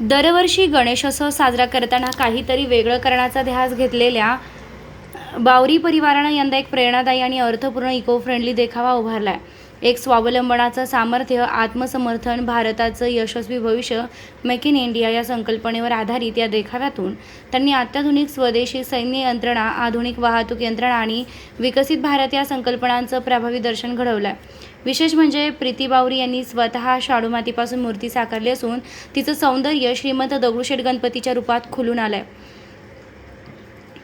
दरवर्षी गणेशोत्सव साजरा करताना काहीतरी वेगळं करण्याचा ध्यास घेतलेल्या बावरी परिवारानं यंदा एक प्रेरणादायी आणि अर्थपूर्ण इको फ्रेंडली देखावा आहे एक स्वावलंबनाचं सामर्थ्य आत्मसमर्थन भारताचं यशस्वी भविष्य मेक इन इंडिया या संकल्पनेवर आधारित या देखाव्यातून त्यांनी अत्याधुनिक स्वदेशी सैन्य यंत्रणा आधुनिक वाहतूक यंत्रणा आणि विकसित भारत या संकल्पनांचं प्रभावी दर्शन घडवलं आहे विशेष म्हणजे प्रीती बावरी यांनी स्वतः शाडू मातीपासून मूर्ती साकारली असून तिचं सौंदर्य श्रीमंत दगडूशेठ गणपतीच्या रूपात खुलून आलं आहे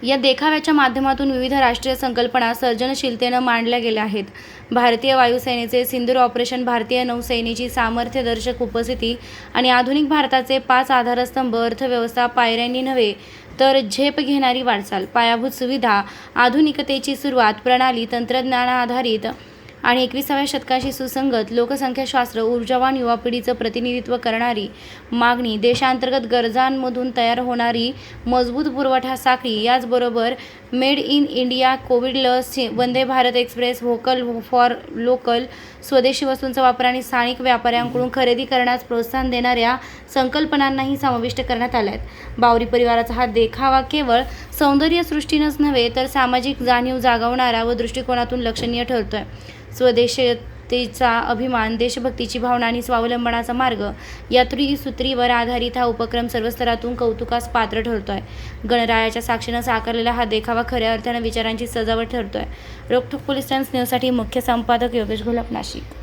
या देखाव्याच्या माध्यमातून विविध राष्ट्रीय संकल्पना सर्जनशीलतेनं मांडल्या गेल्या आहेत. भारतीय वायुसेनेचे सिंदूर ऑपरेशन भारतीय नौसेनेची सामर्थ्यदर्शक उपस्थिती आणि आधुनिक भारताचे पाच आधारस्तंभ अर्थव्यवस्था पायऱ्यांनी नव्हे तर झेप घेणारी वाटचाल पायाभूत सुविधा आधुनिकतेची सुरुवात प्रणाली तंत्रज्ञानाधारित आणि एकविसाव्या शतकाशी सुसंगत लोकसंख्याशास्त्र ऊर्जावान युवा पिढीचं प्रतिनिधित्व करणारी मागणी देशांतर्गत गरजांमधून तयार होणारी मजबूत पुरवठा साखळी याचबरोबर मेड इन इंडिया कोविड लस Vande Bharat express vocal for local स्वदेशी वस्तूंचा वापर आणि स्थानिक व्यापाऱ्यांकडून खरेदी करण्यास प्रोत्साहन देणाऱ्या संकल्पनांनाही समाविष्ट करण्यात आल्या आहेत. बावरी परिवाराचा हा देखावा केवळ सौंदर्यसृष्टीनंच नव्हे तर सामाजिक जाणीव जागवणारा व दृष्टिकोनातून लक्षणीय ठरतोय. स्वदेशीयतेचा अभिमान देशभक्तीची भावना आणि स्वावलंबनाचा मार्ग या त्रिसूत्रीवर आधारित हा उपक्रम सर्व स्तरातून कौतुकास पात्र ठरतो आहे गणरायाच्या साक्षीनं साकारलेला हा देखावा खऱ्या अर्थानं विचारांची सजावट ठरतो आहे रोकठोक पोलीस टाइम्स न्यूजसाठी मुख्य संपादक योगेश घोलप नाशिक.